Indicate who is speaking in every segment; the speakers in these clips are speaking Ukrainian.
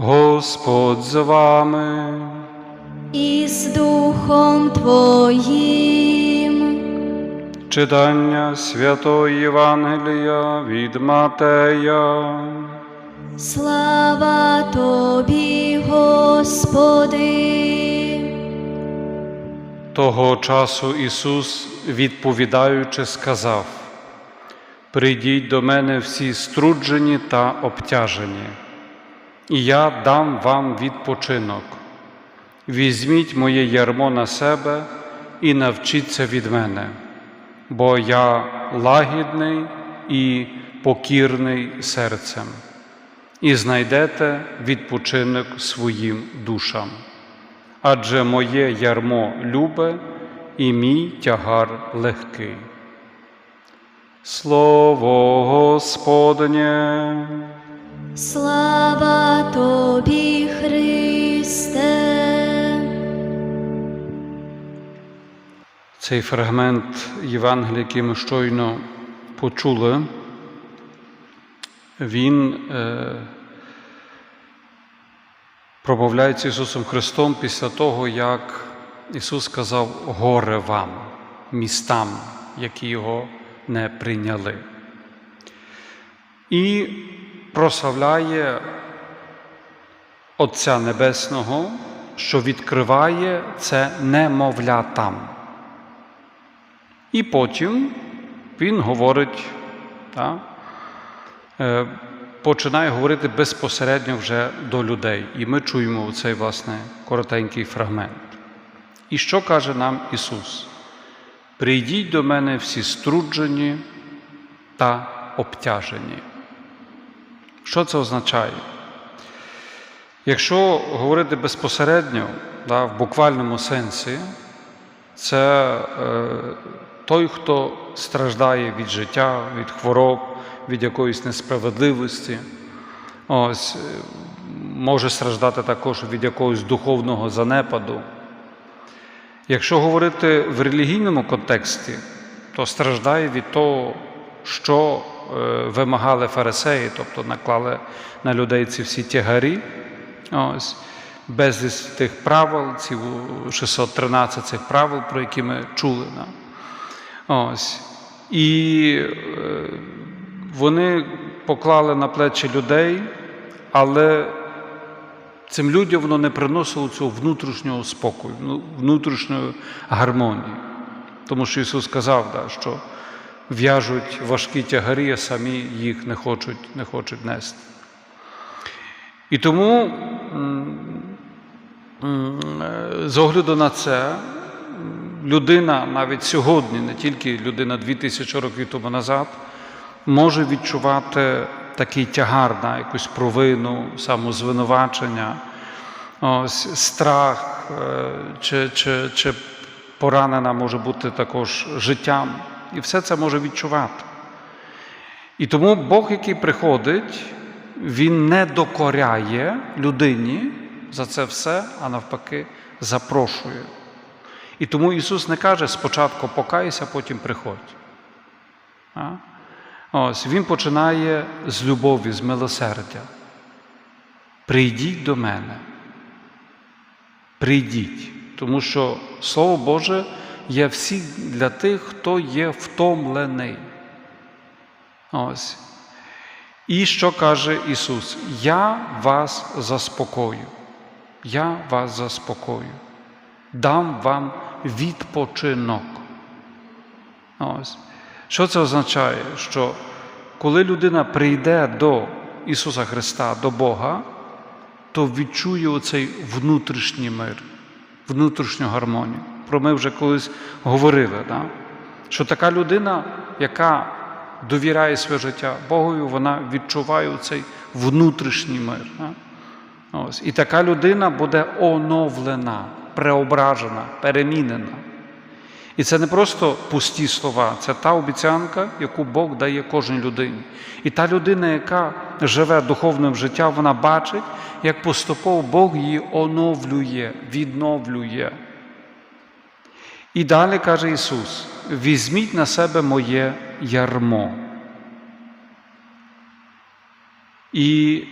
Speaker 1: Господь з вами.
Speaker 2: і з Духом Твоїм.
Speaker 1: Читання Святої Євангелія від Матея.
Speaker 2: Слава Тобі, Господи.
Speaker 1: Того часу Ісус, відповідаючи, сказав: Прийдіть до мене всі струджені та обтяжені, і я дам вам відпочинок. Візьміть моє ярмо на себе і навчіться від мене, бо я лагідний і покірний серцем, і знайдете відпочинок своїм душам адже моє ярмо любе і мій тягар легкий. Слово Господнє,
Speaker 2: Слава Тобі, Христе.
Speaker 1: цей фрагмент Євангелія, який ми щойно почули, він е, промовляється Ісусом Христом після того, як Ісус сказав горе вам, містам, які Його не прийняли. І прославляє Отця Небесного, що відкриває це немовлятам. І потім Він говорить, так, е, починає говорити безпосередньо вже до людей. І ми чуємо цей власне коротенький фрагмент. І що каже нам Ісус? Прийдіть до мене всі струджені та обтяжені. Що це означає? Якщо говорити безпосередньо, да, в буквальному сенсі, це е, той, хто страждає від життя, від хвороб, від якоїсь несправедливості, ось, е, може страждати також від якогось духовного занепаду. Якщо говорити в релігійному контексті, то страждає від того, що вимагали фарисеї, тобто наклали на людей ці всі тягарі, ось, безліч тих правил, ці 613 цих правил, про які ми чули. Ось. І е, вони поклали на плечі людей, але цим людям воно не приносило цього внутрішнього спокою, ну, внутрішньої гармонії. Тому що Ісус сказав, що в'яжуть важкі тягарі, а самі їх не хочуть, не хочуть нести. І тому, з огляду на це, людина навіть сьогодні, не тільки людина 2000 років тому назад, може відчувати такий тягар на якусь провину, самозвинувачення, ось, страх е, чи, чи, чи поранена може бути також життям. І все це може відчувати. І тому Бог, який приходить, Він не докоряє людині за це все, а навпаки, запрошує. І тому Ісус не каже спочатку покайся, потім приходь. А? Ось, Він починає з любові, з милосердя. Прийдіть до мене. Прийдіть, тому що Слово Боже є всі для тих, хто є втомлений. Ось. І що каже Ісус? Я вас заспокою. Я вас заспокою. Дам вам відпочинок. Ось. Що це означає? Що коли людина прийде до Ісуса Христа, до Бога, то відчує оцей внутрішній мир, внутрішню гармонію. Про ми вже колись говорили, да? що така людина, яка довіряє своє життя Богові, вона відчуває цей внутрішній мир. Да? Ось. І така людина буде оновлена, преображена, перемінена. І це не просто пусті слова, це та обіцянка, яку Бог дає кожній людині. І та людина, яка живе духовним життям, вона бачить, як поступово Бог її оновлює, відновлює. І далі каже Ісус: візьміть на себе моє ярмо. І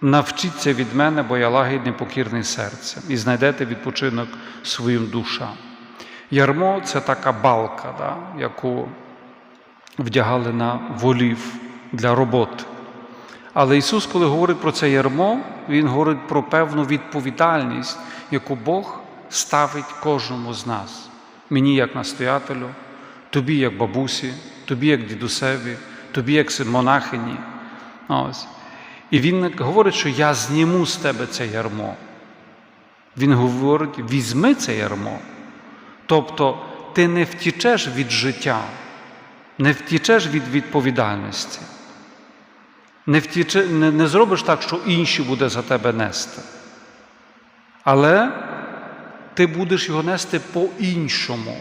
Speaker 1: Навчіться від мене, бо я лагідний покірний серцем, і знайдете відпочинок своїм душам. Ярмо це така балка, да, яку вдягали на волів для роботи. Але Ісус, коли говорить про це ярмо, Він говорить про певну відповідальність, яку Бог ставить кожному з нас. Мені як настоятелю, тобі як бабусі, тобі як дідусеві, тобі як монахині. Ось. І Він говорить, що я зніму з тебе це ярмо. Він говорить, візьми це ярмо. Тобто ти не втічеш від життя, не втічеш від відповідальності. Не, втіче, не, не зробиш так, що інші буде за тебе нести. Але ти будеш його нести по-іншому.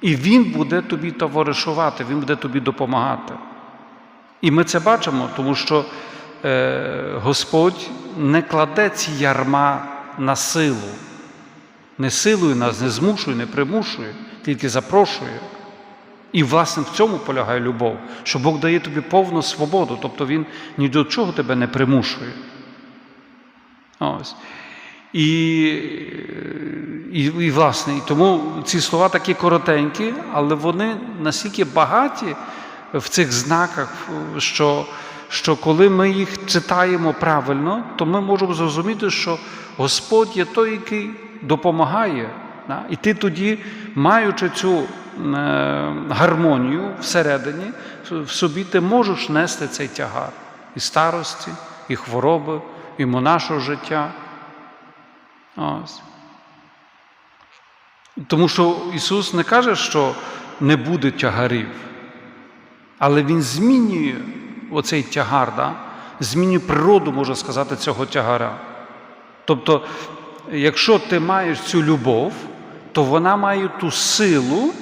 Speaker 1: І він буде тобі товаришувати, він буде тобі допомагати. І ми це бачимо, тому що е, Господь не кладе ці ярма на силу, не силою нас, не змушує, не примушує, тільки запрошує. І, власне, в цьому полягає любов, що Бог дає тобі повну свободу, тобто Він ні до чого тебе не примушує. Ось. І, і, і, власне, і тому ці слова такі коротенькі, але вони настільки багаті в цих знаках, що, що коли ми їх читаємо правильно, то ми можемо зрозуміти, що Господь є той, який допомагає. Да? І ти тоді, маючи цю е, гармонію всередині, в собі ти можеш нести цей тягар і старості, і хвороби, і монашого життя. Ось. Тому що Ісус не каже, що не буде тягарів, але Він змінює оцей тягар, да? змінює природу, можна сказати, цього тягара. Тобто, якщо ти маєш цю любов, то вона має ту силу,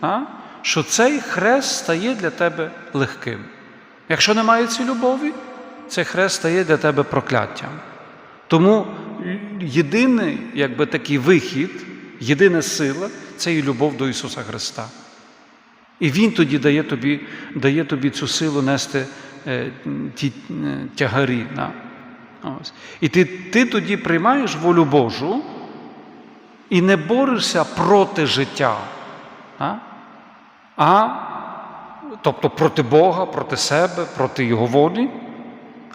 Speaker 1: да? що цей хрест стає для тебе легким. Якщо немає цієї любові, цей хрест стає для тебе прокляттям. Тому єдиний якби, такий вихід, єдина сила це і любов до Ісуса Христа. І Він тоді дає тобі дає тобі цю силу нести е, ті е, тягарі. Да? Ось. І ти, ти тоді приймаєш волю Божу і не борешся проти життя, а, а тобто проти Бога, проти себе, проти Його волі.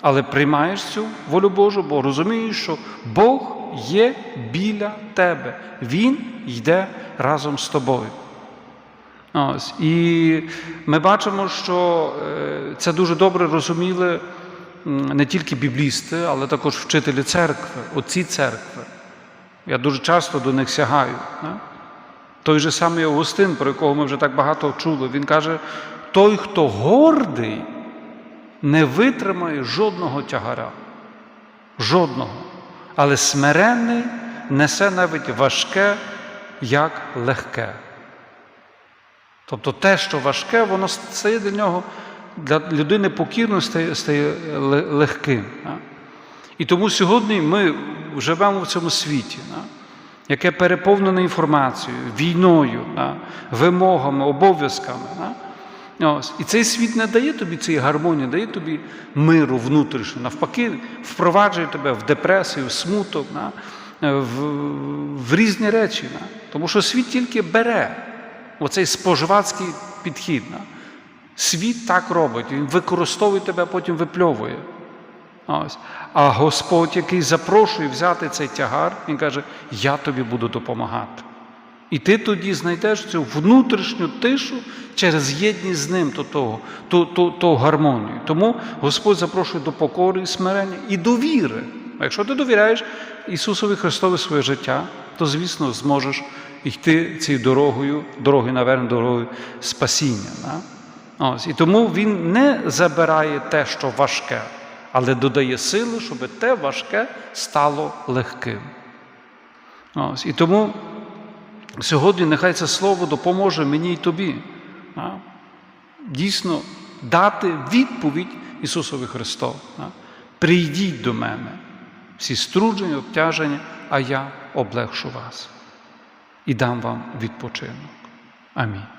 Speaker 1: Але приймаєш цю волю Божу, бо розумієш, що Бог є біля тебе. Він йде разом з тобою. Ось. І ми бачимо, що е, це дуже добре розуміли не тільки біблісти, але також вчителі церкви, отці церкви. Я дуже часто до них сягаю. Той же самий Августин, про якого ми вже так багато чули, він каже: той, хто гордий, не витримає жодного тягара. Жодного. Але смиренний несе навіть важке, як легке. Тобто те, що важке, воно стає для нього, для людини покірно стає, стає легким. І тому сьогодні ми живемо в цьому світі, яке переповнене інформацією, війною, вимогами, обов'язками. Ось. І цей світ не дає тобі цієї гармонії, дає тобі миру внутрішнього. Навпаки, впроваджує тебе в депресію, в смуток, на, в, в різні речі. На. Тому що світ тільки бере оцей споживацький підхід. На. Світ так робить, він використовує тебе, а потім випльовує. Ось. А Господь, який запрошує взяти цей тягар, Він каже, я тобі буду допомагати. І ти тоді знайдеш цю внутрішню тишу через єдність з ним, то, того, ту, ту, ту гармонію. Тому Господь запрошує до покори і смирення і до віри. А якщо ти довіряєш Ісусові Христові своє життя, то, звісно, зможеш йти цією дорогою, дорогою, наверно, дорогою спасіння. Да? Ось. І тому Він не забирає те, що важке, але додає сили, щоб те важке стало легким. Ось. І тому. Сьогодні нехай це слово допоможе мені і тобі. А? Дійсно, дати відповідь Ісусові Христову. Прийдіть до мене, всі струджені, обтяжені, а я облегшу вас і дам вам відпочинок. Амінь.